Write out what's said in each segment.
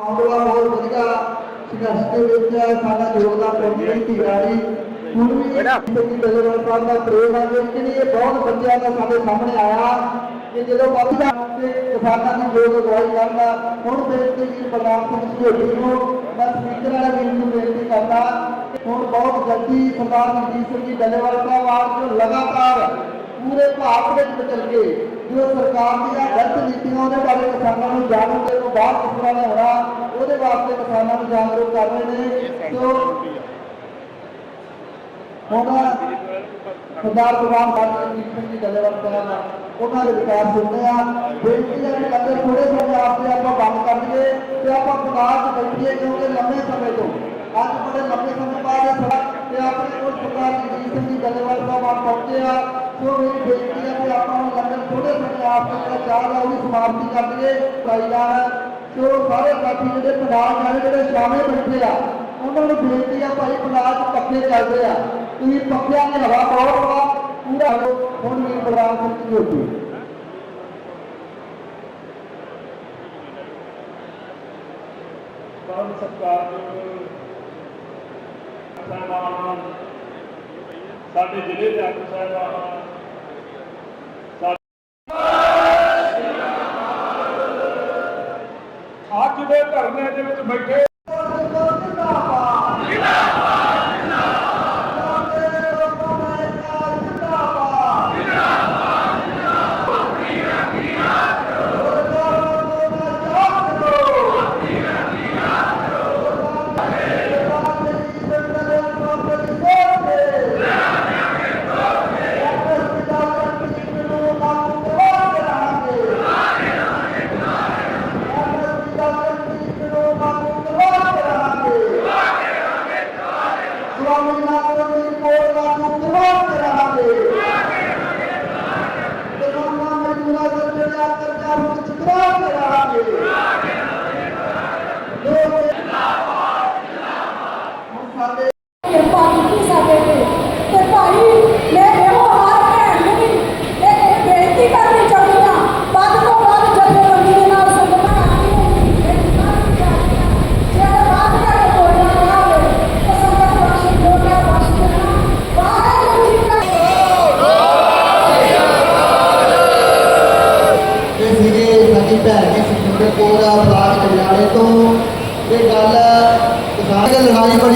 ਆਉਂਦਾ ਬਹੁਤ ਵਧੀਆ ਸੰਘਰਸ਼ ਦੇ ਵਿੱਚ ਸਾਡਾ ਯੋਗਦਾਨ ਪੈਂਦੀ ਹੈ ਧੀਰਾੜੀ ਹੁਣ ਵੀ ਜਿਹੜੀ ਬਲਵੰਤ ਸਾਹਿਬ ਦਾ ਪ੍ਰੇਮ ਹੈ ਕਿ ਨਹੀਂ ਇਹ ਬਹੁਤ ਬੱਚਿਆਂ ਦਾ ਸਾਡੇ ਸਾਹਮਣੇ ਆਇਆ। ਕਿ ਜਦੋਂ ਬਾਬੂ ਦਾ ਤੇ ਕਿਸਾਨਾਂ ਦੀ ਯੋਗ ਅਗਵਾਈ ਕਰਦਾ ਹੁਣ ਬੇਨਤੀ ਜੀ ਪ੍ਰਧਾਨ ਸਿੰਘ ਝੋਟੀ ਨੂੰ ਮੈਂ ਸਪੀਕਰ ਵਾਲੇ ਵੀਰ ਨੂੰ ਬੇਨਤੀ ਕਰਦਾ ਕਿ ਹੁਣ ਬਹੁਤ ਜਲਦੀ ਸਰਦਾਰ ਮਨਜੀਤ ਸਿੰਘ ਜੀ ਡੱਲੇਵਾਲ ਸਾਹਿਬ ਆਪ ਜੋ ਲਗਾਤਾਰ ਪੂਰੇ ਭਾਰਤ ਵਿੱਚ ਚੱਲ ਕੇ ਜੋ ਸਰਕਾਰ ਦੀਆਂ ਗਲਤ ਨੀਤੀਆਂ ਉਹਦੇ ਬਾਰੇ ਕਿਸਾਨਾਂ ਨੂੰ ਜਾਣੂ ਦੇ ਤੋਂ ਬਾਅਦ ਕਿਸ ਤਰ੍ਹਾਂ ਹੋਣਾ, ਉਹਦੇ ਵਾਸਤੇ ਕਿਸਾਨਾਂ ਨੂੰ ਜਾਗਰੂਕ ਕਰ ਰਹੇ ਨੇ। ਸੋ ਹੁਣ ਸਰਦਾਰ ਭਗਵਾਨ ਸਿੰਘ ਜੀ ਡੱਲੇਵਾਲ ਸਾਹਿਬ ਉਹਨਾਂ ਦੇ ਵਿਚਾਰ ਸੁਣਦੇ ਆ ਬੇਨਤੀ ਹੈ ਕਿ ਅਗਰ ਥੋੜੇ ਸਮੇਂ ਆਪਦੇ ਆਪਾਂ ਬੰਦ ਕਰ ਲਈਏ ਤੇ ਆਪਾਂ ਬਾਜ਼ਾਰ ਬੈਠੀਏ ਕਿਉਂਕਿ ਲੰਮੇ ਸਮੇਂ ਤੋਂ, ਅੱਜ ਬੜੇ ਲੰਮੇ ਸਮੇਂ ਬਾਅਦ ਸੜਕ ਤੇ ਆਪਣੇ ਕੋਲ ਸਰਦਾਰ ਜਗਜੀਤ ਸਿੰਘ ਜੀ ਗੱਲਬਾਤ ਸਾਹਿਬ ਆ ਪਹੁੰਚੇ ਆ। ਸੋ ਮੇਰੀ ਬੇਨਤੀ ਹੈ ਕਿ ਆਪਾਂ ਨੂੰ ਲੰਗਰ ਥੋੜੇ ਸਮੇਂ ਆਪਦੇ ਜਿਹੜਾ ਚਾਹ ਹੈ ਉਹਦੀ ਸਮਾਪਤੀ ਕਰ ਦਈਏ ਚਾਹੀਦਾ ਹੈ ਸੋ ਸਾਰੇ ਸਾਥੀ ਜਿਹੜੇ ਪੰਜਾਬ ਵਾਲੇ ਜਿਹੜੇ ਸ਼ਾਮੇ ਬੈਠੇ ਆ, ਉਹਨਾਂ ਨੂੰ ਬੇਨਤੀ ਆ ਭਾਈ ਪੰਜਾਬ 'ਚ ਪੱਖੇ ਚੱਲਦੇ ਆ। ਤੁਸੀਂ ਪੱਖਿਆਂ ਦੀ ਹਵਾ ਪਾਓ ਵਾ ਪੂਰਾ ਹੁਣ ਵੀ ਬਲਰਾਮ ਸਿੰਘ ਜੀ ਹੋਤੀ ਪਰਮ ਸਤਿਕਾਰ ਸਾਹਿਬਾਨ, ਸਾਡੇ ਜ਼ਿਲ੍ਹੇ ਦੇ ਆਗੂ ਸਾਹਿਬਾਨ ਸਾਡੇ- ਅੱਜ ਦੇ ਧਰਨੇ ਦੇ ਵਿੱਚ ਬੈਠੇ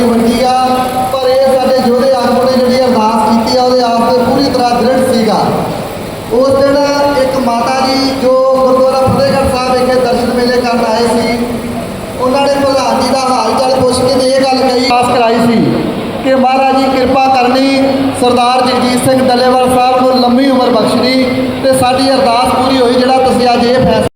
ਲੜਾਈ ਬੜੀ ਪਰ ਇਹ ਸਾਡੇ ਯੋਧੇ ਆਗੂ ਨੇ ਜਿਹੜੀ ਅਰਦਾਸ ਕੀਤੀ ਆ, ਉਹਦੇ ਆਪ ਪੂਰੀ ਤਰ੍ਹਾਂ ਦ੍ਰਿੜ ਸੀਗਾ। ਉਸ ਦਿਨ ਇੱਕ ਮਾਤਾ ਜੀ ਜੋ ਗੁਰਦੁਆਰਾ ਫਤਿਹਗੜ੍ਹ ਸਾਹਿਬ ਵਿਖੇ ਦਰਸ਼ਨ ਮੇਲੇ ਕਰਨ ਆਏ ਸੀ, ਉਹਨਾਂ ਨੇ ਪ੍ਰਧਾਨ ਜੀ ਦਾ ਹਾਲ ਚਾਲ ਪੁੱਛ ਕੇ ਤੇ ਇਹ ਗੱਲ ਕਹੀ, ਆਸ ਕਰਾਈ ਸੀ ਕਿ ਮਹਾਰਾਜ ਜੀ ਕਿਰਪਾ ਕਰਨੀ, ਸਰਦਾਰ ਜਗਜੀਤ ਸਿੰਘ ਡੱਲੇਵਾਲ ਸਾਹਿਬ ਨੂੰ ਲੰਮੀ ਉਮਰ ਬਖਸ਼ਣੀ ਤੇ ਸਾਡੀ ਅਰਦਾਸ ਪੂਰੀ ਹੋਈ, ਜਿਹੜਾ ਤੁਸੀਂ ਅੱਜ ਇਹ ਫੈਸਲਾ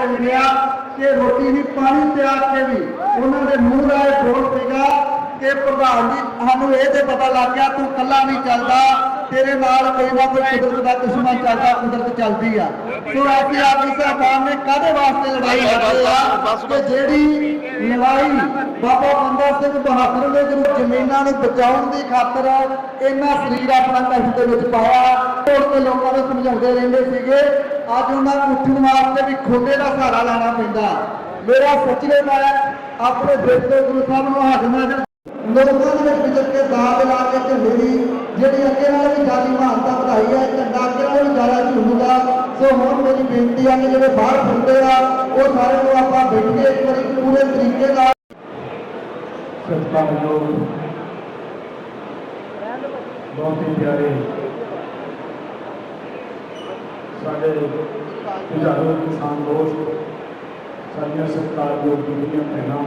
ਖਲੋ ਕਿ ਰੋਟੀ ਵੀ, ਪਾਣੀ ਪਿਆ ਕੇ ਵੀ ਉਹਨਾਂ ਦੇ ਮੂੰਹ ਦਾ ਇਹ ਬੋਲ ਸੀਗਾ ਕਿ ਪ੍ਰਧਾਨ ਜੀ, ਸਾਨੂੰ ਇਹ ਤੇ ਪਤਾ ਲੱਗ ਗਿਆ ਤੂੰ ਕੱਲਾ ਨਹੀਂ ਚੱਲਦਾ। ਤੇਰੇ ਨਾਲ ਕੋਈ ਨਾ ਕੋਈ ਕੁਦਰਤ ਦਾ ਦੁਸ਼ਮਣ ਚੱਲਦਾ ਕੁਦਰਤ ਚੱਲਦੀ ਆ। ਸੋ ਐਸੀ ਆਪੀ ਸਾਹਿਬਾਨ ਨੇ ਕਾਦੇ ਵਾਸਤੇ ਲੜਾਈ ਲੜੀ ਆ? ਕਿ ਜਿਹੜੀ ਲੜਾਈ ਬਾਬਾ ਬੰਦਾ ਸਿੰਘ ਬਹਾਦਰ ਦੇ ਗੁਰੂ ਜ਼ਮੀਨਾਂ ਨੂੰ ਬਚਾਉਣ ਦੀ ਖਾਤਰ ਇਹਨਾਂ ਸਰੀਰ ਆਪਣਾ ਕਸ਼ਟ ਦੇ ਵਿੱਚ ਪਾਇਆ ਤੋੜ ਕੇ ਲੋਕਾਂ ਨੂੰ ਸਮਝਾਉਂਦੇ ਰਹਿੰਦੇ ਸੀਗੇ। ਅੱਜ ਉਹਨਾਂ ਨੂੰ ਉੱਠਣ ਵਾਸਤੇ ਵੀ ਖੋਡੇ ਦਾ ਸਹਾਰਾ ਲੈਣਾ ਪੈਂਦਾ। ਮੇਰਾ ਸੱਚੇ ਮੈਂ ਆਪਣੇ ਦਿਲ ਤੋਂ ਗੁਰੂ ਸਾਹਿਬ ਨੂੰ ਹੱਥ ਨਾਲ ਲੋਕਾਂ ਦੇ ਵਿੱਚ ਵਿਚਰ ਕੇ ਦਾਗ ਲਾ ਕੇ ਝੰਡੇ ਦੀ ਜਿਹੜੀ ਅੱਗੇ ਨਾਲ ਵੀ ਜ਼ਿਆਦਾ ਮਹਾਨਤਾ ਵਧਾਈ ਹੈ ਝੰਡਾ ਅੱਗੇ ਨਾਲ ਵੀ ਜ਼ਿਆਦਾ ਝੂਮੂਗਾ ਸੋ ਹੁਣ ਮੇਰੀ ਬੇਨਤੀ ਹੈ ਕਿ ਜਿਹੜੇ ਬਾਹਰ ਫਿਰਦੇ ਆ, ਉਹ ਸਾਰੇ ਨੂੰ ਆਪਾਂ ਬੈਠ ਕੇ ਇੱਕ ਵਾਰੀ ਪੂਰੇ ਤਰੀਕੇ ਨਾਲ ਸਤਿਕਾਰਯੋਗ ਬਹੁਤ ਹੀ ਪਿਆਰੇ ਸਾਡੇ ਪੁਜਾਰੂ ਕਿਸਾਨ ਦੋਸਤ, ਸਾਡੀਆਂ ਸਤਿਕਾਰਯੋਗ ਬੀਬੀਆਂ ਭੈਣਾਂ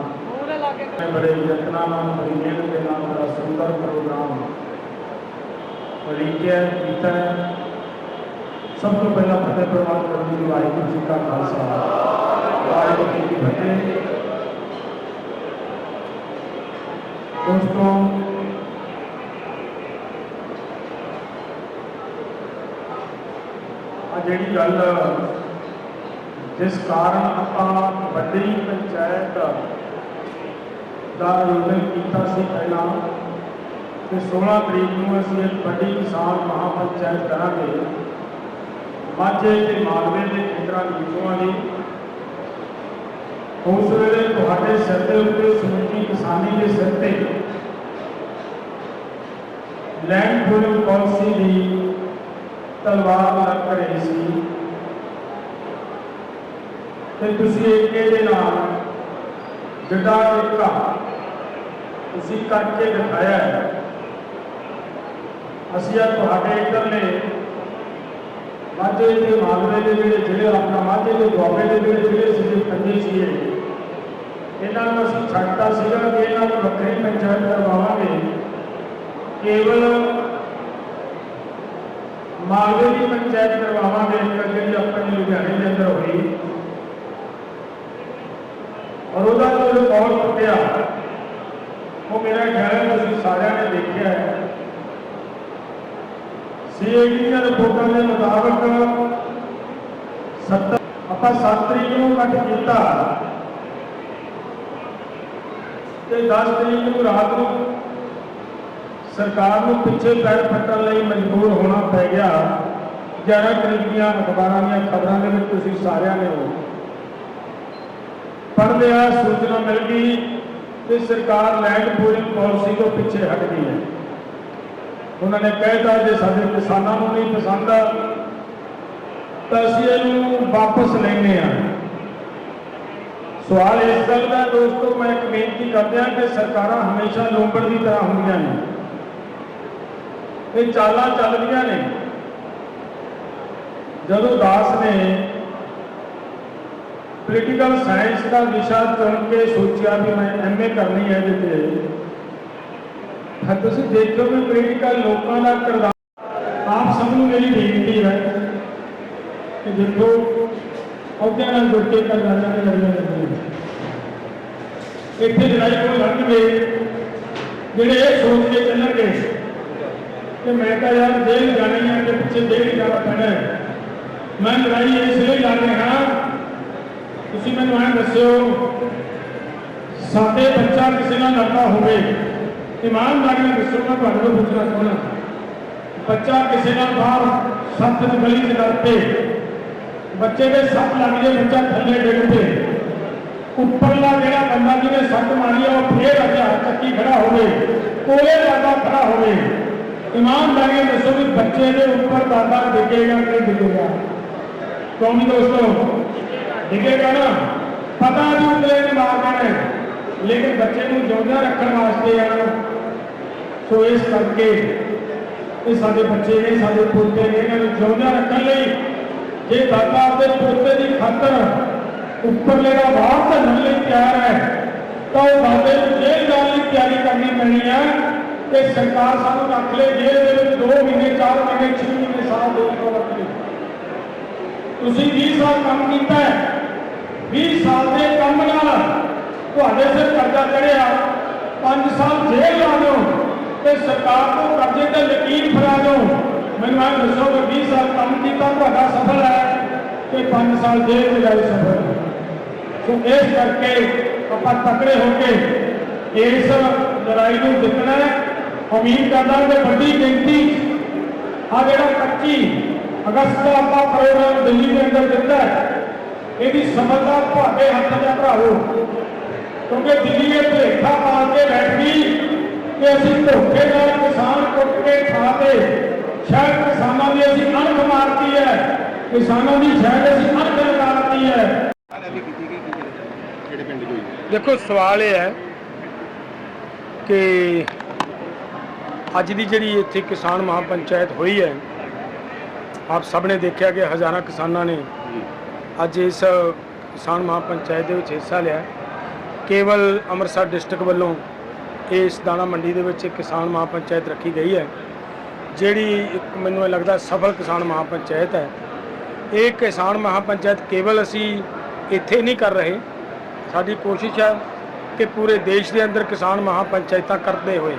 ਮੈਂ ਬੜੇ ਯਤਨਾਂ ਨਾਲ, ਬੜੀ ਮਿਹਨਤ ਦੇ ਨਾਲ, ਬੜਾ ਸੁੰਦਰ ਪ੍ਰੋਗਰਾਮ ਲਿਖਿਆ ਕੀਤਾ ਸਭ ਤੋਂ ਪਹਿਲਾਂ ਫਤਿਹ ਪ੍ਰਵਾਨ ਕਰਨ ਦੀ ਵਾਹਿਗੁਰੂ ਜੀ ਕਾ ਖਾਲਸਾ। ਵਾਹਿਗੁਰੂ ਜੀ ਕੀ ਫਤਿਹ। ਦੋਸਤੋ ਆ ਜਿਹੜੀ ਗੱਲ, ਜਿਸ ਕਾਰਨ ਆਪਾਂ ਵੱਡੀ ਪੰਚਾਇਤ ਦਾ ਆਯੋਜਨ ਕੀਤਾ ਸੀ ਪਹਿਲਾਂ। ਤੇ 16 ਤਰੀਕ ਨੂੰ ਅਸੀਂ ਇੱਕ ਵੱਡੀ ਕਿਸਾਨ ਮਹਾਪੰਚਾਇਤ ਕਰਾਂਗੇ। ਮਾਝੇ ਤੇ ਮਾਲਵੇ ਦੇ ਖੇਤਰਾਂ ਦੀ ਵਿਚੋਂ ਦੀ ਉਸ ਵੇਲੇ ਤੁਹਾਡੇ ਸਿਰ ਦੇ ਉੱਤੇ ਸਮੁੱਚੀ ਕਿਸਾਨੀ ਦੇ ਸਿਰ ਤੇ ਲੈਂਡ ਪੂਲਿੰਗ ਪਾਲਿਸੀ ਦੀ ਤਲਵਾਰ ਲੱਗ ਰਹੀ ਸੀ। ਤੇ ਤੁਸੀਂ ਏਕੇ ਦੇ ਨਾਲ ਜਿੱਡਾ ਏਕਾ ਤੁਸੀਂ ਕਰਕੇ ਦਿਖਾਇਆ ਹੈ। ਅਸੀਂ ਆ ਤੁਹਾਡੇ ਇੱਧਰਲੇ ਮਾਝੇ ਤੇ ਮਾਲਵੇ ਦੇ ਜਿਹੜੇ ਜ਼ਿਲ੍ਹੇ ਆਪਣਾ ਮਾਝੇ ਦੇ ਦੁਆਬੇ ਦੇ ਜਿਹੜੇ ਜ਼ਿਲ੍ਹੇ ਸੀ ਪੰਜੇ ਸੀ ਇਹਨਾਂ ਨੂੰ ਅਸੀਂ ਛੱਡਤਾ ਸੀਗਾ ਕਿ ਇਹਨਾਂ ਨੂੰ ਵੱਖਰੀ ਪੰਚਾਇਤ ਕਰਵਾਵਾਂਗੇ। ਕੇਵਲ ਮਾਲਵੇ ਦੀ ਪੰਚਾਇਤ ਕਰਵਾਵਾਂਗੇ ਜਿਹੜੀ ਆਪਣੀ ਲੁਧਿਆਣੇ ਦੇ ਅੰਦਰ ਹੋਈ। ਔਰ ਉਹਦਾ ਜੋ ਰਿਕਾਰਡ ਟੁੱਟਿਆ ਮੇਰਾ ਖਿਆਲ ਹੈ, ਤੁਸੀਂ ਸਾਰਿਆਂ ਨੇ ਦੇਖਿਆ ਹੈ। ਸੀਏਡੀ ਦੀਆਂ ਰਿਪੋਰਟਾਂ ਦੇ ਮੁਤਾਬਕ 70 ਆਪਾਂ 7 ਤਰੀਕ ਨੂੰ ਕੱਟ ਕੀਤਾ। ਤੇ 10 ਤਰੀਕ ਨੂੰ ਰਾਤ ਨੂੰ ਸਰਕਾਰ ਨੂੰ ਪਿੱਛੇ ਪੈਰ ਫੱਟਣ ਲਈ ਮਜਬੂਰ ਹੋਣਾ ਪੈ ਗਿਆ। 11 ਤਰੀਕ ਦੀਆਂ ਅਖਬਾਰਾਂ ਦੀਆਂ ਖਬਰਾਂ ਦੇ ਵਿੱਚ ਤੁਸੀਂ ਸਾਰਿਆਂ ਨੇ ਉਹ ਪੜ੍ਹ ਲਿਆ, ਸੂਚਨਾ ਮਿਲ ਗਈ। ਕਿ ਸਰਕਾਰ ਲੈਂਡ ਪੂਲਿੰਗ ਪਾਲਿਸੀ ਤੋਂ ਪਿੱਛੇ ਹਟ ਗਈ ਹੈ। ਉਹਨਾਂ ਨੇ ਕਹਿਤਾ ਜੇ ਸਾਡੇ ਕਿਸਾਨਾਂ ਨੂੰ ਨਹੀਂ ਪਸੰਦ ਆ, ਤਾਂ ਅਸੀਂ ਇਹਨੂੰ ਵਾਪਸ ਲੈਣੇ ਆ ਸਵਾਲ ਇਸ ਗੱਲ ਦਾ ਦੋਸਤੋ, ਮੈਂ ਇੱਕ ਬੇਨਤੀ ਕਰਦਿਆਂ ਕਿ ਸਰਕਾਰਾਂ ਹਮੇਸ਼ਾ ਲੋਂਬੜ ਦੀ ਤਰ੍ਹਾਂ ਹੁੰਦੀਆਂ ਨੇ। ਇਹ ਚਾਲਾਂ ਚੱਲਦੀਆਂ ਨੇ। ਜਦੋਂ ਦਾਸ ਨੇ ਪੋਲੀਟੀਕਲ ਸਾਇੰਸ ਦਾ ਵਿਸ਼ਾ ਚੁਣ ਕੇ ਸੋਚਿਆ ਵੀ ਮੈਂ ਐਮਏ ਕਰਨੀ ਹੈ ਇਹਦੇ ਤੇ ਤਾਂ ਤੁਸੀਂ ਦੇਖੋ ਵੀ ਪੋਲੀਟੀਕਲ ਲੋਕਾਂ ਦਾ ਕਿਰਦਾਰ ਆਪ ਸਭ ਨੂੰ ਮੇਰੀ ਬੇਨਤੀ ਹੈ ਕਿ ਦੇਖੋ ਅਹੁਦਿਆਂ ਨਾਲ ਜੁੜ ਕੇ ਕਰਨਾ ਚਾਹੁੰਦੇ ਲੜੀਆਂ ਲੱਗਦੀਆਂ ਇੱਥੇ ਲੜਾਈ ਕੋਲ ਲੜਨਗੇ ਜਿਹੜੇ ਇਹ ਸੋਚ ਕੇ ਚੱਲਣਗੇ ਕਿ ਮੈਂ ਤਾਂ ਯਾਰ ਜੇਲ੍ਹ ਜਾਣੀ ਹੈ ਤੇ ਪਿੱਛੇ ਜੇਲ੍ਹ ਜਾਣਾ ਪੈਣਾ ਹੈ ਮੈਂ ਲੜਾਈ ਇਸ ਲਈ ਲੜ ਰਿਹਾ ਤੁਸੀਂ ਮੈਨੂੰ ਐਂ ਦੱਸਿਓ, ਸਾਡੇ ਬੱਚਾ ਕਿਸੇ ਨਾਲ ਲੜਦਾ ਹੋਵੇ, ਇਮਾਨਦਾਰੀ ਨਾਲ ਦੱਸੋ ਮੈਂ ਤੁਹਾਡੇ ਤੋਂ ਪੁੱਛਣਾ ਚਾਹੁੰਦਾ। ਬੱਚਾ ਕਿਸੇ ਨਾਲ ਬਾਹਰ ਸੱਤ ਦੀ ਗਲੀ 'ਚ ਲੜ ਪਏ, ਬੱਚੇ ਦੇ ਸੱਟ ਲੱਗ ਜੇ ਬੱਚਾ ਥੱਲੇ ਡਿੱਗ ਪਏ। ਉੱਪਰਲਾ ਜਿਹੜਾ ਬੰਦਾ ਜਿਹਨੇ ਸੱਟ ਮਾਰੀ ਆ ਉਹ ਫੇਰ ਹਥਿਆਰ ਚੱਕੀ ਖੜਾ ਹੋਵੇ, ਕੋਲੇ ਦਾਦਾ ਖੜਾ ਹੋਵੇ। ਇਮਾਨਦਾਰੀ ਨਾਲ ਦੱਸੋ ਵੀ ਬੱਚੇ ਦੇ ਉੱਪਰ ਦਾਦਾ ਡਿੱਗੇਗਾ ਕਿ ਡਿੱਗੇਗਾ। ਕੌਮੀ ਦੋਸਤੋ? ਡਿੱਗੇਗਾ ਨਾ। ਪਤਾ ਵੀ ਉਤਲੇ ਨੇ ਮਾਰ ਦੇਣਾ ਲੇਕਿਨ ਬੱਚੇ ਨੂੰ ਜਿਉਂਦਾ ਰੱਖਣ ਵਾਸਤੇ ਆ। ਸੋ ਇਸ ਕਰਕੇ ਇਹ ਸਾਡੇ ਬੱਚੇ ਨੇ, ਸਾਡੇ ਪੋਤੇ ਨੇ ਇਹਨਾਂ ਨੂੰ ਜਿਉਂਦਾ ਰੱਖਣ ਲਈ ਜੇ ਦਾਦਾ ਆਪਣੇ ਪੋਤੇ ਦੀ ਖਾਤਰ ਉੱਪਰਲੇ ਦਾ ਬਾਹਰ ਧੰਨਣ ਲਈ ਤਿਆਰ ਹੈ, ਤਾਂ ਉਹ ਦਾਦੇ ਨੂੰ ਜੇਲ੍ਹ ਜਾਣ ਲਈ ਤਿਆਰੀ ਕਰਨੀ ਪੈਣੀ ਹੈ ਤੇ ਸਰਕਾਰ ਸਾਨੂੰ ਰੱਖ ਲੈ ਜੇਲ੍ਹ ਦੇ ਵਿੱਚ 2 ਮਹੀਨੇ 4 ਮਹੀਨੇ 6 ਮਹੀਨੇ ਸਾਲ ਦੇ ਤੋਂ ਰੱਖ ਲਈ ਤੁਸੀਂ 20 ਸਾਲ ਕੰਮ ਕੀਤਾ ਹੈ 20 ਸਾਲ ਦੇ ਕੰਮ ਨਾਲ ਤੁਹਾਡੇ ਸਿਰ ਕਰਜ਼ਾ ਚੜਿਆ 5 ਸਾਲ ਜੇਲ੍ਹ ਲਾ ਦਿਓ ਤੇ ਸਰਕਾਰ ਤੋਂ ਕਰਜ਼ੇ ਤੇ ਲਕੀਰ ਫੜਾ ਦਿਓ। ਮੈਨੂੰ ਇਹ ਦੱਸੋ ਕਿ 20 ਸਾਲ ਕੰਮ ਕੀਤਾ, ਤੁਹਾਡਾ ਸਫਲ ਹੈ ਤੇ 5 ਸਾਲ ਜੇਲ੍ਹ ਚ ਗਏ ਸਫਲ? ਸੋ ਇਸ ਕਰਕੇ ਆਪਾਂ ਤਕੜੇ ਹੋ ਕੇ ਇਸ ਲੜਾਈ ਨੂੰ ਜਿੱਤਣਾ ਹੈ। ਉਮੀਦ ਕਰਦਾ ਕਿ ਵੱਡੀ ਗਿਣਤੀ ਆ ਜਿਹੜਾ 25 ਅਗਸਤ ਦਾ ਆਪਾਂ ਪ੍ਰੋਗਰਾਮ ਦਿੱਲੀ ਦੇ ਅੰਦਰ ਦਿੱਤਾ ਹੈ ਇਹਦੀ ਸਫਲਤਾ ਤੁਹਾਡੇ ਹੱਥ 'ਚ ਹੈ ਕਿਉਂਕਿ ਦਿੱਲੀ ਇਹ ਭੁਲੇਖਾ ਪਾ ਕੇ ਬੈਠ ਗਈ ਕਿ ਅਸੀਂ ਧੋਖੇ ਨਾਲ ਕਿਸਾਨ ਕੁੱਟ ਕੇ ਖਾ ਸ਼ਾਇਦ ਕਿਸਾਨਾਂ ਦੀ ਅਸੀਂ ਅਣਖ ਮਾਰਤੀ ਹੈ। ਕਿਸਾਨਾਂ ਦੀ ਸ਼ਾਇਦ ਅਸੀਂ ਅਣਖ ਲਗਾਤੀ ਹੈ। ਦੇਖੋ, ਸਵਾਲ ਇਹ ਹੈ ਕਿ ਅੱਜ ਦੀ ਜਿਹੜੀ ਇੱਥੇ ਕਿਸਾਨ ਮਹਾਪੰਚਾਇਤ ਹੋਈ ਹੈ, ਆਪ ਸਭ ਨੇ ਦੇਖਿਆ ਕਿ ਹਜ਼ਾਰਾਂ ਕਿਸਾਨਾਂ ਨੇ ਅੱਜ ਇਸ ਕਿਸਾਨ ਮਹਾਪੰਚਾਇਤ ਦੇ ਵਿੱਚ ਹਿੱਸਾ ਲਿਆ ਕੇਵਲ ਅੰਮ੍ਰਿਤਸਰ ਡਿਸਟ੍ਰਿਕਟ ਵੱਲੋਂ ਇਸ ਦਾਣਾ ਮੰਡੀ ਦੇ ਵਿੱਚ ਇੱਕ ਕਿਸਾਨ ਮਹਾਪੰਚਾਇਤ ਰੱਖੀ ਗਈ ਹੈ, ਜਿਹੜੀ ਇੱਕ ਮੈਨੂੰ ਇਹ ਲੱਗਦਾ ਸਫਲ ਕਿਸਾਨ ਮਹਾਪੰਚਾਇਤ ਹੈ। ਇਹ ਕਿਸਾਨ ਮਹਾਪੰਚਾਇਤ ਕੇਵਲ ਅਸੀਂ ਇੱਥੇ ਨਹੀਂ ਕਰ ਰਹੇ। ਸਾਡੀ ਕੋਸ਼ਿਸ਼ ਹੈ ਕਿ ਪੂਰੇ ਦੇਸ਼ ਦੇ ਅੰਦਰ ਕਿਸਾਨ ਮਹਾਪੰਚਾਇਤਾਂ ਕਰਦੇ ਹੋਏ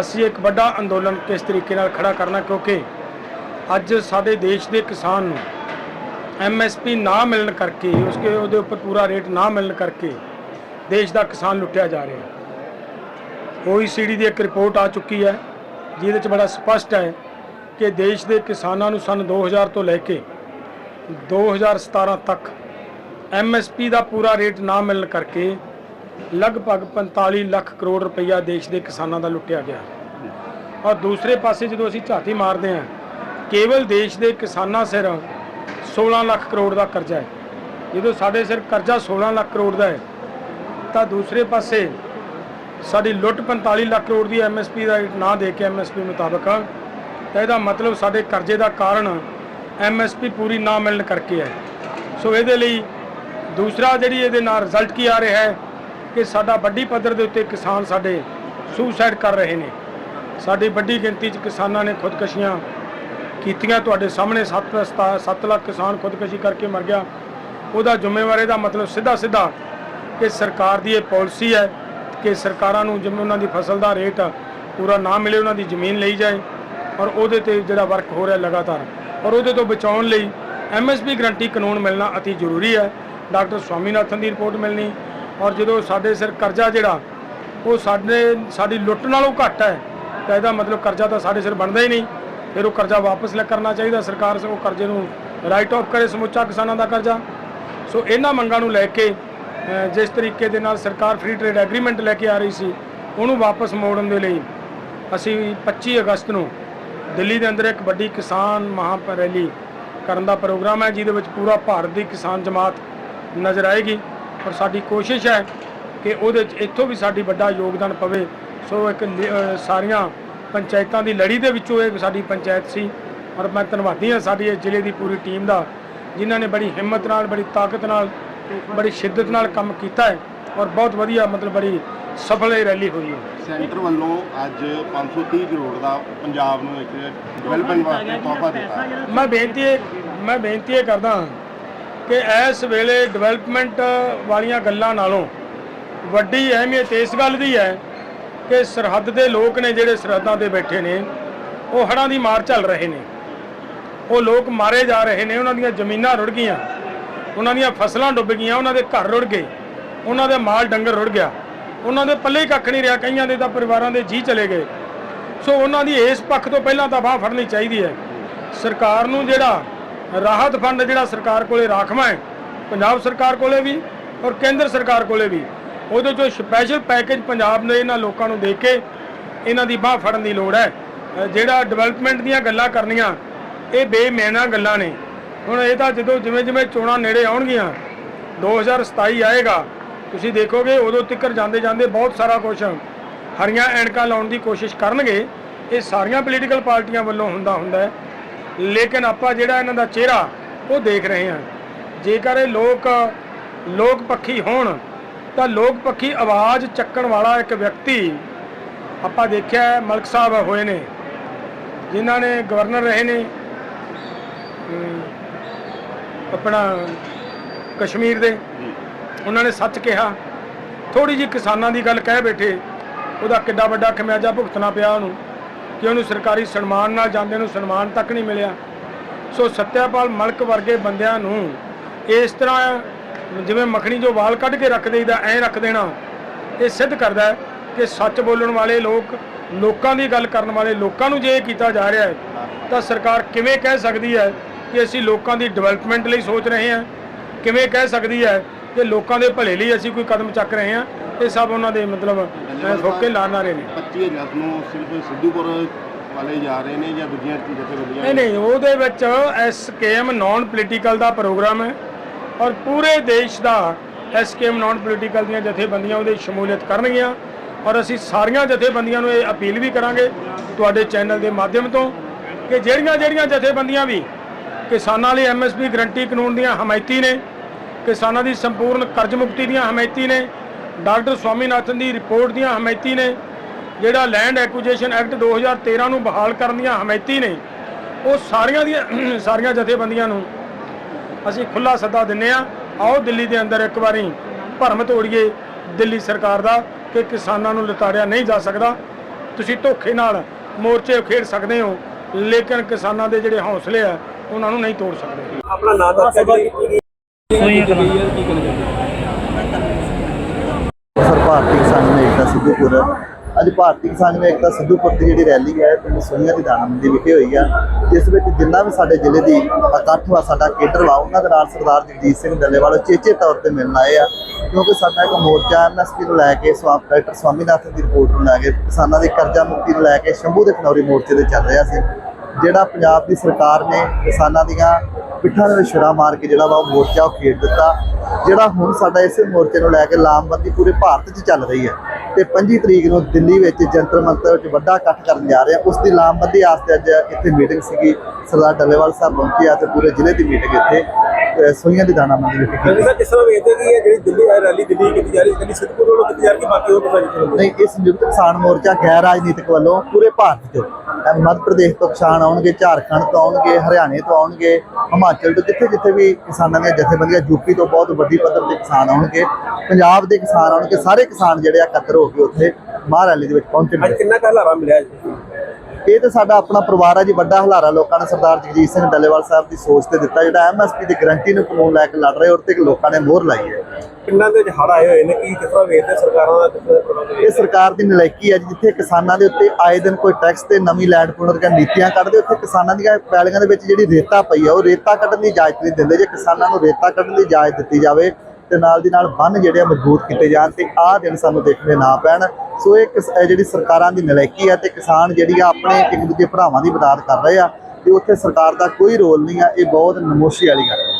ਅਸੀਂ ਇੱਕ ਵੱਡਾ ਅੰਦੋਲਨ ਕਿਸ ਤਰੀਕੇ ਨਾਲ ਖੜਾ ਕਰਨਾ, ਕਿਉਂਕਿ ਅੱਜ ਸਾਡੇ ਦੇਸ਼ ਦੇ ਕਿਸਾਨ ਨੂੰ ਐਮਐਸਪੀ ਨਾ ਮਿਲਣ ਕਰਕੇ, ਉਸਕੇ ਉਹਦੇ ਉੱਪਰ ਪੂਰਾ ਰੇਟ ਨਾ ਮਿਲਣ ਕਰਕੇ ਦੇਸ਼ ਦਾ ਕਿਸਾਨ ਲੁੱਟਿਆ ਜਾ ਰਿਹਾ ਹੈ। ਓਈਸੀਡੀ ਦੀ ਇੱਕ ਰਿਪੋਰਟ ਆ ਚੁੱਕੀ ਹੈ, ਜਿਹਦੇ ਵਿੱਚ ਬੜਾ ਸਪਸ਼ਟ ਹੈ ਕਿ ਦੇਸ਼ ਦੇ ਕਿਸਾਨਾਂ ਨੂੰ ਸਨ 2000 ਤੋਂ ਲੈ ਕੇ 2017 ਤੱਕ ਐਮਐਸਪੀ ਦਾ ਪੂਰਾ ਰੇਟ ਨਾ ਮਿਲਣ ਕਰਕੇ ਲਗਭਗ 45 ਲੱਖ ਕਰੋੜ ਰੁਪਈਆ ਦੇਸ਼ ਦੇ ਕਿਸਾਨਾਂ ਦਾ ਲੁੱਟਿਆ ਗਿਆ ਔਰ ਦੂਸਰੇ ਪਾਸੇ ਜਦੋਂ ਅਸੀਂ ਝਾਤੀ ਮਾਰਦੇ ਹਾਂ, ਕੇਵਲ ਦੇਸ਼ ਦੇ ਕਿਸਾਨਾਂ ਸਿਰ 16 ਲੱਖ ਕਰੋੜ ਦਾ ਕਰਜ਼ਾ ਹੈ। ਜਦੋਂ ਸਾਡੇ ਸਿਰ ਕਰਜ਼ਾ 16 ਲੱਖ ਕਰੋੜ ਦਾ ਹੈ, ਤਾਂ ਦੂਸਰੇ ਪਾਸੇ ਸਾਡੀ ਲੁੱਟ 45 ਲੱਖ ਕਰੋੜ ਦੀ ਐਮਐਸਪੀ ਦਾ ਨਾ ਦੇ ਕੇ ਐਮਐਸਪੀ ਮੁਤਾਬਕ ਤਾਂ ਇਹਦਾ ਮਤਲਬ ਸਾਡੇ ਕਰਜ਼ੇ ਦਾ ਕਾਰਨ ਐਮਐਸਪੀ ਪੂਰੀ ਨਾ ਮਿਲਣ ਕਰਕੇ ਹੈ। ਸੋ ਇਹਦੇ ਲਈ ਦੂਸਰਾ ਜਿਹੜੀ ਇਹਦੇ ਨਾਲ ਰਿਜ਼ਲਟ ਕੀ ਆ ਰਿਹਾ ਹੈ ਕਿ ਸਾਡਾ ਵੱਡੀ ਪੱਧਰ ਦੇ ਉੱਤੇ ਕਿਸਾਨ ਸਾਡੇ ਸੁਸਾਈਡ ਕਰ ਰਹੇ ਨੇ। ਸਾਡੀ ਵੱਡੀ ਗਿਣਤੀ 'ਚ ਕਿਸਾਨਾਂ ਨੇ ਖੁਦਕਸ਼ੀਆਂ ਕੀਤੀਆਂ, ਤੁਹਾਡੇ ਸਾਹਮਣੇ 7 7 ਲੱਖ ਕਿਸਾਨ ਖੁਦਕੁਸ਼ੀ ਕਰਕੇ ਮਰ ਗਿਆ। ਉਹਦਾ ਜ਼ਿੰਮੇਵਾਰ ਇਹਦਾ ਮਤਲਬ ਸਿੱਧਾ ਸਿੱਧਾ ਕਿ ਸਰਕਾਰ ਦੀ ਇਹ ਪਾਲਿਸੀ ਹੈ ਕਿ ਸਰਕਾਰਾਂ ਨੂੰ ਜਿਵੇਂ ਉਹਨਾਂ ਦੀ ਫਸਲ ਦਾ ਰੇਟ ਪੂਰਾ ਨਾ ਮਿਲੇ, ਉਹਨਾਂ ਦੀ ਜ਼ਮੀਨ ਲਈ ਜਾਏ ਔਰ ਉਹਦੇ ਤੇ ਜਿਹੜਾ ਵਰਕ ਹੋ ਰਿਹਾ ਲਗਾਤਾਰ ਔਰ ਉਹਦੇ ਤੋਂ ਬਚਾਉਣ ਲਈ ਐਮਐਸਪੀ ਗਰੰਟੀ ਕਾਨੂੰਨ ਮਿਲਣਾ ਅਤੀ ਜ਼ਰੂਰੀ ਹੈ। ਡਾਕਟਰ ਸਵਾਮੀਨਾਥਨ ਦੀ ਰਿਪੋਰਟ ਮਿਲਣੀ ਔਰ ਜਦੋਂ ਸਾਡੇ ਸਿਰ ਕਰਜ਼ਾ ਜਿਹੜਾ, ਉਹ ਸਾਡੇ, ਸਾਡੀ ਲੁੱਟ ਨਾਲੋਂ ਘੱਟ ਹੈ ਤਾਂ ਇਹਦਾ ਮਤਲਬ ਕਰਜ਼ਾ ਤਾਂ ਸਾਡੇ ਸਿਰ ਬਣਦਾ ਹੀ ਨਹੀਂ। ਫਿਰ ਉਹ ਕਰਜ਼ਾ ਵਾਪਸ ਲੈ ਕਰਨਾ ਚਾਹੀਦਾ। ਸਰਕਾਰ ਉਹ ਕਰਜ਼ੇ ਨੂੰ ਰਾਈਟ ਆਫ ਕਰੇ, ਸਮੁੱਚਾ ਕਿਸਾਨਾਂ ਦਾ ਕਰਜ਼ਾ। ਸੋ ਇਹਨਾਂ ਮੰਗਾਂ ਨੂੰ ਲੈ ਕੇ ਜਿਸ ਤਰੀਕੇ ਦੇ ਨਾਲ ਸਰਕਾਰ ਫ੍ਰੀ ਟ੍ਰੇਡ ਐਗਰੀਮੈਂਟ ਲੈ ਕੇ ਆ ਰਹੀ ਸੀ, ਉਹਨੂੰ ਵਾਪਸ ਮੋੜਨ ਦੇ ਲਈ ਅਸੀਂ 25 ਅਗਸਤ ਨੂੰ ਦਿੱਲੀ ਦੇ ਅੰਦਰ ਇੱਕ ਵੱਡੀ ਕਿਸਾਨ ਮਹਾ ਰੈਲੀ ਕਰਨ ਦਾ ਪ੍ਰੋਗਰਾਮ ਹੈ, ਜਿਹਦੇ ਵਿੱਚ ਪੂਰਾ ਭਾਰਤ ਦੀ ਕਿਸਾਨ ਜਮਾਤ ਨਜ਼ਰ ਆਏਗੀ। ਔਰ ਸਾਡੀ ਕੋਸ਼ਿਸ਼ ਹੈ ਕਿ ਉਹਦੇ 'ਚ ਇੱਥੋਂ ਵੀ ਸਾਡੀ ਵੱਡਾ ਯੋਗਦਾਨ ਪਵੇ। ਸੋ ਇੱਕ ਸਾਰੀਆਂ ਪੰਚਾਇਤਾਂ ਦੀ ਲੜੀ ਦੇ ਵਿੱਚੋਂ ਇਹ ਸਾਡੀ ਪੰਚਾਇਤ ਸੀ। ਔਰ ਮੈਂ ਧੰਨਵਾਦੀ ਹਾਂ ਸਾਡੀ ਇਹ ਜ਼ਿਲ੍ਹੇ ਦੀ ਪੂਰੀ ਟੀਮ ਦਾ ਜਿਨ੍ਹਾਂ ਨੇ ਬੜੀ ਹਿੰਮਤ ਨਾਲ ਬੜੀ ਤਾਕਤ ਨਾਲ ਬੜੀ ਸ਼ਿੱਦਤ ਨਾਲ ਕੰਮ ਕੀਤਾ ਹੈ ਔਰ ਬਹੁਤ ਵਧੀਆ ਮਤਲਬ ਬੜੀ ਸਫਲ ਇਹ ਰੈਲੀ ਹੋਈ ਹੈ। ਸੈਂਟਰ ਵੱਲੋਂ ਅੱਜ 530 ਕਰੋੜ ਦਾ ਪੰਜਾਬ ਨੂੰ ਇੱਕ ਡਿਵੈਲਪਮੈਂਟ ਵਾਸਤੇ ਤੋਹਫਾ ਦਿੱਤਾ। ਮੈਂ ਬੇਨਤੀ ਮੈਂ ਬੇਨਤੀ ਇਹ ਕਰਦਾ ਹਾਂ ਕਿ ਇਸ ਵੇਲੇ ਡਿਵੈਲਪਮੈਂਟ ਵਾਲੀਆਂ ਗੱਲਾਂ ਨਾਲੋਂ ਵੱਡੀ ਅਹਿਮੀਅਤ ਇਸ ਗੱਲ ਦੀ ਹੈ ਕਿ ਸਰਹੱਦ ਦੇ ਲੋਕ ਨੇ ਜਿਹੜੇ ਸਰਹੱਦਾਂ ਤੇ ਬੈਠੇ ਨੇ, ਉਹ ਹੜ੍ਹਾਂ ਦੀ ਮਾਰ ਚੱਲ ਰਹੇ ਨੇ। ਉਹ ਲੋਕ ਮਾਰੇ ਜਾ ਰਹੇ ਨੇ, ਉਹਨਾਂ ਦੀਆਂ ਜ਼ਮੀਨਾਂ ਰੁੜ ਗਈਆਂ, ਉਹਨਾਂ ਦੀਆਂ ਫਸਲਾਂ ਡੁੱਬ ਗਈਆਂ, ਉਹਨਾਂ ਦੇ ਘਰ ਰੁੜ ਗਏ, ਉਹਨਾਂ ਦੇ ਮਾਲ ਡੰਗਰ ਰੁੜ ਗਿਆ, ਉਹਨਾਂ ਦੇ ਪੱਲੇ ਹੀ ਕੱਖ ਨਹੀਂ ਰਿਹਾ, ਕਈਆਂ ਦੇ ਤਾਂ ਪਰਿਵਾਰਾਂ ਦੇ ਜੀ ਚਲੇ ਗਏ। ਸੋ ਉਹਨਾਂ ਦੀ ਇਸ ਪੱਖ ਤੋਂ ਪਹਿਲਾਂ ਤਾਂ ਬਾਹ ਫੜਨੀ ਚਾਹੀਦੀ ਹੈ। ਸਰਕਾਰ ਨੂੰ ਜਿਹੜਾ ਰਾਹਤ ਫੰਡ, ਜਿਹੜਾ ਸਰਕਾਰ ਕੋਲੇ ਰਾਖਵਾਂ ਹੈ, ਪੰਜਾਬ ਸਰਕਾਰ ਕੋਲੇ ਵੀ ਔਰ ਕੇਂਦਰ ਸਰਕਾਰ ਕੋਲੇ ਵੀ ਉਹਦੇ ਚੋਂ ਸਪੈਸ਼ਲ ਪੈਕੇਜ ਪੰਜਾਬ ਨੇ ਇਹਨਾਂ ਲੋਕਾਂ ਨੂੰ ਦੇ ਕੇ ਇਹਨਾਂ ਦੀ ਬਾਹ ਫੜਨ ਦੀ ਲੋੜ ਹੈ। ਜਿਹੜਾ ਡਿਵੈਲਪਮੈਂਟ ਦੀਆਂ ਗੱਲਾਂ ਕਰਨੀਆਂ, ਇਹ ਬੇਮੈਨਾ ਗੱਲਾਂ ਨੇ। ਹੁਣ ਇਹ ਤਾਂ ਜਦੋਂ ਜਿਵੇਂ ਜਿਵੇਂ ਚੋਣਾਂ ਨੇੜੇ ਆਉਣਗੀਆਂ 2027 ਆਏਗਾ, ਤੁਸੀਂ ਦੇਖੋਗੇ ਉਦੋਂ ਤੱਕ ਜਾਂਦੇ ਜਾਂਦੇ ਬਹੁਤ ਸਾਰਾ ਕੁਝ ਹਰੀਆਂ ਐਨਕਾਂ ਲਾਉਣ ਦੀ ਕੋਸ਼ਿਸ਼ ਕਰਨਗੇ। ਇਹ ਸਾਰੀਆਂ ਪੋਲੀਟੀਕਲ ਪਾਰਟੀਆਂ ਵੱਲੋਂ ਹੁੰਦਾ ਹੁੰਦਾ ਹੈ। ਲੇਕਿਨ ਆਪਾਂ ਜਿਹੜਾ ਇਹਨਾਂ ਦਾ ਚਿਹਰਾ, ਉਹ ਦੇਖ ਰਹੇ ਹਾਂ। ਜੇਕਰ ਇਹ ਲੋਕ ਲੋਕ ਪੱਖੀ ਹੋਣ ਤਾਂ ਲੋਕ ਪੱਖੀ ਆਵਾਜ਼ ਚੱਕਣ ਵਾਲਾ ਇੱਕ ਵਿਅਕਤੀ ਆਪਾਂ ਦੇਖਿਆ ਮਲਕ ਸਾਹਿਬ ਹੋਏ ਨੇ, ਜਿਨ੍ਹਾਂ ਨੇ ਗਵਰਨਰ ਰਹੇ ਨੇ ਆਪਣਾ ਕਸ਼ਮੀਰ ਦੇ। ਉਹਨਾਂ ਨੇ ਸੱਚ ਕਿਹਾ। ਥੋੜੀ ਜੀ ਕਿਸਾਨਾਂ ਦੀ ਗੱਲ ਕਹਿ ਬੈਠੇ, ਉਹਦਾ ਕਿੱਡਾ ਵੱਡਾ ਖਮਿਆਜਾ ਭੁਗਤਣਾ ਪਿਆ ਉਹਨੂੰ, ਕਿ ਉਹਨੂੰ ਸਰਕਾਰੀ ਸਨਮਾਨ ਨਾਲ ਜਾਂਦੇ ਨੂੰ ਸਨਮਾਨ ਤੱਕ ਨਹੀਂ ਮਿਲਿਆ। ਸੋ ਸਤਿਆਪਾਲ ਮਲਕ ਵਰਗੇ ਬੰਦਿਆਂ ਨੂੰ ਇਸ ਤਰ੍ਹਾਂ ਜਿਵੇਂ ਮੱਖਣੀ ਜੋ ਵਾਲ ਕੱਢ ਕੇ ਰੱਖ ਦੇਈਦਾ ਐਂ ਰੱਖ ਦੇਣਾ। ਇਹ ਸਿੱਧ ਕਰਦਾ ਕਿ ਸੱਚ ਬੋਲਣ ਵਾਲੇ ਲੋਕ ਲੋਕਾਂ ਦੀ ਗੱਲ ਕਰਨ ਵਾਲੇ ਲੋਕਾਂ ਨੂੰ ਜੇ ਇਹ ਕੀਤਾ ਜਾ ਰਿਹਾ ਹੈ ਤਾਂ ਸਰਕਾਰ ਕਿਵੇਂ ਕਹਿ ਸਕਦੀ ਹੈ ਕਿ ਅਸੀਂ ਲੋਕਾਂ ਦੀ ਡਿਵੈਲਪਮੈਂਟ ਲਈ ਸੋਚ ਰਹੇ ਹਾਂ? ਕਿਵੇਂ ਕਹਿ ਸਕਦੀ ਹੈ ਕਿ ਲੋਕਾਂ ਦੇ ਭਲੇ ਲਈ ਅਸੀਂ ਕੋਈ ਕਦਮ ਚੱਕ ਰਹੇ ਹਾਂ? ਇਹ ਸਭ ਉਹਨਾਂ ਦੇ ਮਤਲਬ ਫੋਕੇ ਲਾਣ ਰਹੇ ਨੇ। 25 ਅਗਸਤ ਨੂੰ ਸਿਰਫ ਸਿੱਧੂਪੁਰ ਵਾਲੇ ਜਾ ਰਹੇ ਨੇ ਜਾਂ ਦੂਜੀਆਂ ਜਥੇਬੰਦੀਆਂ ਨਹੀਂ ਨਹੀਂ ਉਹਦੇ ਵਿੱਚ ਐਸਕੇਐਮ ਨਾਨ ਪੋਲੀਟੀਕਲ ਦਾ ਪ੍ਰੋਗਰਾਮ ਹੈ। ਔਰ ਪੂਰੇ ਦੇਸ਼ ਦਾ ਐਸਕੇਐਮ ਨਾਨ ਪੋਲੀਟੀਕਲ ਦੀਆਂ ਜਥੇਬੰਦੀਆਂ ਉਹਦੇ ਸ਼ਮੂਲੀਅਤ ਕਰਨਗੀਆਂ। ਔਰ ਅਸੀਂ ਸਾਰੀਆਂ ਜਥੇਬੰਦੀਆਂ ਨੂੰ ਇਹ ਅਪੀਲ ਵੀ ਕਰਾਂਗੇ ਤੁਹਾਡੇ ਚੈਨਲ ਦੇ ਮਾਧਿਅਮ ਤੋਂ ਕਿ ਜਿਹੜੀਆਂ ਜਿਹੜੀਆਂ ਜਥੇਬੰਦੀਆਂ ਵੀ ਕਿਸਾਨਾਂ ਲਈ ਐਮਐਸਪੀ ਗਰੰਟੀ ਕਾਨੂੰਨ ਦੀਆਂ ਹਮਾਇਤੀ ਨੇ, ਕਿਸਾਨਾਂ ਦੀ ਸੰਪੂਰਨ ਕਰਜ਼ ਮੁਕਤੀ ਦੀਆਂ ਹਮਾਇਤੀ ਨੇ, ਡਾਕਟਰ ਸਵਾਮੀਨਾਥਨ ਦੀ ਰਿਪੋਰਟ ਦੀਆਂ ਹਮਾਇਤੀ ਨੇ, ਜਿਹੜਾ ਲੈਂਡ ਐਕੁਜੀਸ਼ਨ ਐਕਟ 2013 ਨੂੰ ਬਹਾਲ ਕਰਨ ਦੀਆਂ ਹਮਾਇਤੀ ਨੇ, ਉਹ ਸਾਰੀਆਂ ਦੀਆਂ ਸਾਰੀਆਂ ਜਥੇਬੰਦੀਆਂ ਨੂੰ ਅਸੀਂ ਖੁੱਲਾ ਸੱਦਾ ਦਿੰਨੇ ਆ ਆਓ ਦਿੱਲੀ ਦੇ ਅੰਦਰ ਇੱਕ ਵਾਰੀ ਭਰਮ ਤੋੜੀਏ। ਦਿੱਲੀ ਸਰਕਾਰ ਦਾ ਕਿ ਕਿਸਾਨਾਂ ਨੂੰ ਲਤਾੜਿਆ ਨਹੀਂ ਜਾ ਸਕਦਾ। ਤੁਸੀਂ ਧੋਖੇ ਨਾਲ ਮੋਰਚੇ ਖੇਡ ਸਕਦੇ ਹੋ ਲੇਕਿਨ ਕਿਸਾਨਾਂ ਦੇ ਜਿਹੜੇ ਹੌਸਲੇ ਆ ਉਹਨਾਂ ਨੂੰ ਨਹੀਂ ਤੋੜ ਸਕਦੇ। ਆਪਣਾ ਨਾਮ ਦੱਸਿਆ ਜੀ। ਸਰ ਭਾਰਤੀ ਕਿਸਾਨ ਨੇ ਏਕਤਾ ਸਿੱਧੂਪੁਰ ਅੱਜ ਭਾਰਤੀ ਕਿਸਾਨ ਨੇ ਏਕਤਾ ਸਿੱਧੂਪੁਰ ਦੀ ਜਿਹੜੀ ਰੈਲੀ ਹੈ, ਪਿੰਡ ਸੋਨੀਆ ਦੀ ਦਾਣਾ ਮੰਡੀ ਵਿਖੇ ਹੋਈ ਆ। ਜਿਸ ਵਿੱਚ ਜਿੰਨਾ ਵੀ ਸਾਡੇ ਜ਼ਿਲ੍ਹੇ ਦੀ ਇਕੱਠ ਵਾ, ਸਾਡਾ ਕੇਡਰ ਵਾ, ਉਹਨਾਂ ਦੇ ਨਾਲ ਸਰਦਾਰ ਜਗਜੀਤ ਸਿੰਘ ਡੱਲੇਵਾਲ ਚੇਚੇ ਤੌਰ ਤੇ ਮਿਲਣ ਆਏ ਆ। ਕਿਉਂਕਿ ਸਾਡਾ ਇੱਕ ਮੋਰਚਾ ਐਮਐਸਪੀ ਨੂੰ ਲੈ ਕੇ ਸਵਾਮ ਡਾਕਟਰ ਸਵਾਮੀਨਾਥਨ ਦੀ ਰਿਪੋਰਟ ਨੂੰ ਲੈ ਕੇ, ਕਿਸਾਨਾਂ ਦੀ ਕਰਜ਼ਾ ਮੁਕਤੀ ਨੂੰ ਲੈ ਕੇ, ਸ਼ੰਭੂ ਦੇ ਖਨੌਰੀ ਮੋਰਚੇ ਤੇ ਚੱਲ ਰਿਹਾ ਸੀ। ਜਿਹੜਾ ਪੰਜਾਬ ਦੀ ਸਰਕਾਰ ਨੇ ਕਿਸਾਨਾਂ ਦੀਆਂ ਪਿੱਠਾਂ ਦੇ ਵਿੱਚ ਛੁਰਾ ਮਾਰ ਕੇ ਜਿਹੜਾ ਵਾ ਉਹ ਮੋਰਚਾ ਉਹ ਖੇਡ ਦਿੱਤਾ। ਜਿਹੜਾ ਹੁਣ ਸਾਡਾ ਇਸੇ ਮੋਰਚੇ ਨੂੰ ਲੈ ਕੇ ਲਾਮਬੰਦੀ ਪੂਰੇ ਭਾਰਤ 'ਚ ਚੱਲ ਰਹੀ ਹੈ। ਤੇ 25 ਤਰੀਕ ਨੂੰ ਦਿੱਲੀ ਵਿੱਚ ਜੰਤਰ ਮੰਤਰ ਵਿੱਚ ਵੱਡਾ ਇਕੱਠ ਕਰਨ ਜਾ ਰਹੇ ਆ। ਉਸ ਦੀ ਲਾਮਬੰਦੀ ਆਸਤੇ ਅੱਜ ਇੱਥੇ ਮੀਟਿੰਗ ਸੀਗੀ। ਸਰਦਾਰ ਡੱਲੇਵਾਲ ਸਾਹਿਬ ਪਹੁੰਚੇ ਆ ਤੇ ਪੂਰੇ ਜ਼ਿਲ੍ਹੇ ਦੀ ਮੀਟਿੰਗ ਇੱਥੇ। ਸੋਈਆਂ ਦੀ ਦਾਣਾ ਮੰਡੀ ਵਿਖੇ ਕੀਤੀ। ਸਰ ਜਿਸ ਤਰ੍ਹਾਂ ਵੇਖਦੇ ਕਿ ਇਹ ਜਿਹੜੀ ਦਿੱਲੀ ਹੈ ਰੈਲੀ ਦਿੱਲੀ ਕੀਤੀ ਜਾ ਰਹੀ ਹੈ ਦਿੱਲੀ ਸਿੱਧਪੁਰ ਵੱਲੋਂ ਕੀਤੀ ਜਾ ਰਹੀ ਹੈ ਬਾਕੀ ਹੋਰ ਕਿਸਾਨ ਚਲੋ ਨਹੀਂ ਇਸ ਸੰਯੁਕਤ ਕਿਸਾਨ ਮੋਰਚਾ ਗੈਰ ਰਾਜਨੀਤਿਕ ਵੱਲੋਂ ਪੂਰੇ ਭਾਰਤ 'ਚ ਮੱਧ ਪ੍ਰਦੇਸ਼ ਤੋਂ ਕਿਸਾਨ ਆਉਣਗੇ ਝਾਰਖੰਡ ਤੋਂ ਆਉਣਗੇ ਹਰਿਆਣੇ ਤੋਂ ਆਉਣਗੇ ਹਿਮਾਚਲ ਤੋਂ ਜਿੱਥੇ ਜਿੱਥੇ ਵੀ ਕਿਸਾਨਾਂ ਦੀਆਂ ਜਥੇਬੰਦੀਆਂ ਯੂਪੀ ਤੋਂ ਬਹੁਤ ਵੱਡੀ ਪੱਧਰ ਤੇ ਕਿਸਾਨ ਆਉਣਗੇ ਪੰਜਾਬ ਦੇ ਕਿਸਾਨ ਆਉਣਗੇ ਸਾਰੇ ਕਿਸਾਨ ਜਿਹੜੇ ਆ ਇਕੱਤਰ ਹੋ ਕੇ ਉੱਥੇ ਮਹਾਂ ਰੈਲੀ ਦੇ ਵਿੱਚ ਅੱਜ ਪਹੁੰਚਣਗੇ ਕਿੰਨਾ ਕੁ ਹਲਾਰਾ ਮਿਲਿਆ ਜੀ? ਇਹ ਤੇ ਸਾਡਾ ਆਪਣਾ ਪਰਿਵਾਰ ਆ ਜੀ ਵੱਡਾ ਹਲਾਰਾ ਲੋਕਾਂ ਨੇ ਸਰਦਾਰ ਜਗਜੀਤ ਸਿੰਘ ਡੱਲੇਵਾਲ ਸਾਹਿਬ ਦੀ ਸੋਚ ਤੇ ਦਿੱਤਾ। ਜਿਹੜਾ ਐਮਐਸਪੀ ਦੀ ਗਰੰਟੀ ਨੂੰ ਕਾਨੂੰਨ ਲੈ ਕੇ ਲੜ ਰਹੇ ਔਰ ਤੇ ਲੋਕਾਂ ਨੇ ਮੋਹਰ ਲਾਈ ਹੈ। ਪਿੰਡਾਂ ਦੇ ਹੜ੍ਹ ਆਏ ਹੋਏ ਨੇ? ਕੀ ਕਿਸ ਵੇਖਦੇ ਸਰਕਾਰਾਂ ਦਾ ਕਿਸ ਪ੍ਰਬੰਧ ਇਹ ਸਰਕਾਰ ਦੀ ਨਲਾਇਕੀ ਹੈ ਜਿੱਥੇ ਕਿਸਾਨਾਂ ਦੇ ਉੱਤੇ ਆਏ ਦਿਨ ਕੋਈ ਟੈਕਸ ਤੇ ਨਵੀਂ ਲੈਂਡ ਪੁਨਰ ਦੀਆਂ ਨੀਤੀਆਂ ਕੱਢਦੇ ਉੱਥੇ ਕਿਸਾਨਾਂ ਦੀਆਂ ਪੈਲੀਆਂ ਦੇ ਵਿੱਚ ਜਿਹੜੀ ਰੇਤਾ ਪਈ ਆ ਉਹ ਰੇਤਾ ਕੱਢਣ ਦੀ ਇਜਾਜ਼ਤ ਨਹੀਂ ਦਿੰਦੇ। ਜੇ ਕਿਸਾਨਾਂ ਨੂੰ ਰੇਤਾ ਕੱਢਣ ਦੀ ਇਜਾਜ਼ਤ ਦਿੱਤੀ ਜਾਵੇ ਤੇ ਨਾਲ ਦੀ ਨਾਲ ਬੰਨ ਜਿਹੜੇ ਆ ਮਜ਼ਬੂਤ ਕੀਤੇ ਜਾਣ ਤੇ ਆਹ ਦਿਨ ਸਾਨੂੰ ਦੇਖਣੇ ਨਾ ਪੈਣ। ਸੋ ਇਹ ਕਿਸ- ਜਿਹੜੀ ਸਰਕਾਰਾਂ ਦੀ ਨਲਾਇਕੀ ਹੈ ਤੇ ਕਿਸਾਨ ਜਿਹੜੀ ਆ ਆਪਣੇ ਇੱਕ ਦੂਜੇ ਭਰਾਵਾਂ ਦੀ ਮਦਦ ਕਰ ਰਹੇ ਆ ਤੇ ਉੱਥੇ ਸਰਕਾਰ ਦਾ ਕੋਈ ਰੋਲ ਨਹੀਂ ਆ, ਇਹ ਬਹੁਤ ਨਮੋਸ਼ੀ ਵਾਲੀ ਗੱਲ ਹੈ।